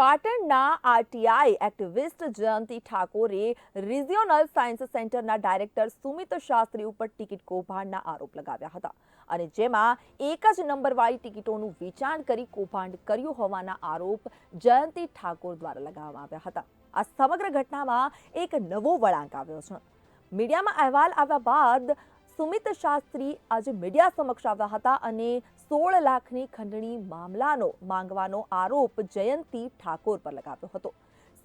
પાટણના RTI activist Jayanti ઠાકોરે regional science સેન્ટરના ડાયરેક્ટર સુમિત શાસ્ત્રી ઉપર ટિકિટ કૌભાંડના આરોપ લગાવ્યા હતા. અને જેમાં એક જ નંબરવાળી ટિકિટોનું વેચાણ કરી કૌભાંડ કર્યું હોવાના આરોપ જયંતિ ઠાકોર દ્વારા લગાવવામાં આવ્યા હતા. આ સમગ્ર ઘટનામાં એક નવો વળાંક આવ્યો છે. મીડિયામાં અહેવાલ આવ્યા બાદ સુમિત શાસ્ત્રી આજે મીડિયા સમક્ષ આવ્યા હતા અને સોળ લાખની ખંડણી મામલાનો માંગવાનો આરોપ જયંતિ ઠાકોર પર લગાવ્યો હતો.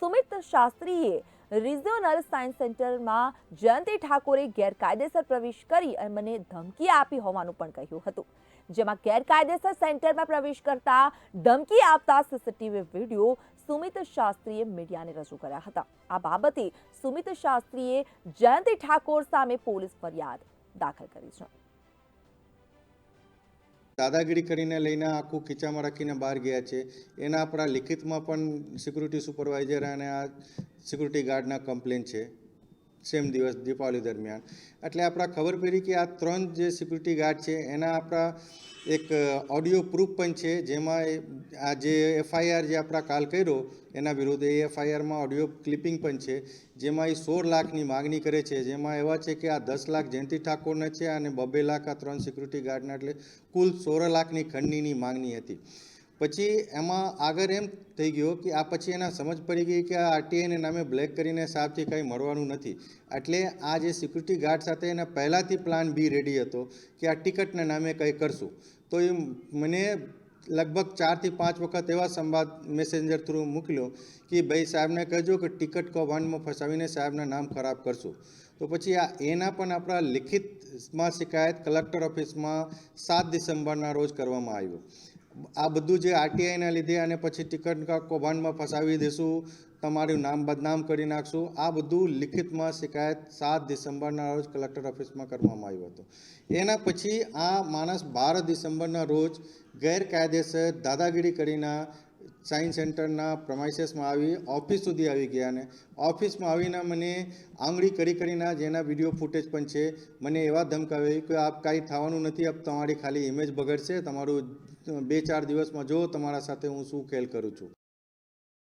સુમિત શાસ્ત્રીએ રિજિયોનલ સાયન્સ સેન્ટરમાં જયંતિ ઠાકોરે ગેરકાયદેસર પ્રવેશ કરી અને મને ધમકી આપી હોવાનું પણ કહ્યું હતું. જેમાં ગેરકાયદેસર સેન્ટરમાં પ્રવેશ કરતા ધમકી આપતા સીસીટીવી વીડિયો સુમિત શાસ્ત્રીએ મીડિયાને રજૂ કર્યા હતા. આ બાબતે સુમિત શાસ્ત્રીએ જયંતિ ઠાકોર સામે પોલીસ ફરિયાદ દાખલ કરી છે. દાદાગીરી કરીને લઈને આખું ખીચામાં રાખીને બહાર ગયા છે. એના આપણા લિખિતમાં પણ સિક્યુરિટી સુપરવાઇઝર અને આ સિક્યુરિટી ગાર્ડના કમ્પ્લેન છે. સેમ દિવસ, દીપાવલી દરમિયાન. એટલે આપણા ખબર પડી કે આ ત્રણ જે સિક્યુરિટી ગાર્ડ છે, એના આપણા એક ઓડિયો પ્રૂફ પણ છે, જેમાં આ જે એફઆઈઆર જે આપણા કાલ કર્યો, એના વિરુદ્ધ એ એફઆઈઆરમાં ઓડિયો ક્લિપિંગ પણ છે, જેમાં એ સોળ લાખની માગણી કરે છે, જેમાં એવા છે કે આ દસ લાખ જયંતિ ઠાકોરના છે અને બબે લાખ આ ત્રણ સિક્યુરિટી ગાર્ડના એટલે કુલ સોળ લાખની ખંડણીની માગણી હતી. પછી એમાં આગળ એમ થઈ ગયો કે આ પછી એના સમજ પડી ગઈ કે આ આરટીઆઈને નામે બ્લેક કરીને સાહેબથી કંઈ મળવાનું નથી. એટલે આ જે સિક્યુરિટી ગાર્ડ સાથે એના પહેલાંથી પ્લાન બી રેડી હતો કે આ ટિકટના નામે કંઈ કરશું. તો એ મને લગભગ ચારથી પાંચ વખત એવા સંવાદ મેસેન્જર થ્રુ મોકલ્યો કે ભાઈ સાહેબને કહેજો કે ટિકટ કૌભાંડમાં ફસાવીને સાહેબના નામ ખરાબ કરશું. તો પછી આ એના પણ આપણા લિખિતમાં શિકાયત કલેક્ટર ઓફિસમાં સાત ડિસેમ્બરના રોજ કરવામાં આવ્યો. આ બધું જે આરટીઆઈના લીધે અને પછી ટિકટ કૌભાંડમાં ફસાવી દેશું, તમારું નામ બદનામ કરી નાખશું, આ બધું લિખિતમાં શિકાયત સાત ડિસેમ્બરના રોજ કલેક્ટર ઓફિસમાં કરવામાં આવ્યું હતું. એના પછી આ માણસ બાર ડિસેમ્બરના રોજ ગેરકાયદેસર દાદાગીરી કરીને સાયન્સ સેન્ટરના પ્રમાઇસેસમાં આવી, ઓફિસ સુધી આવી ગયા ને ઓફિસમાં આવીને મને આંગળી કરી કરીને જેના વીડિયો ફૂટેજ પણ છે, મને એવા ધમકાવે કે આપ કાંઈ થવાનું નથી, આપ તમારી ખાલી ઇમેજ બગડશે તમારું બે ચાર દિવસમાં જો તમારા સાથે હું શું ખેલ કરું છું.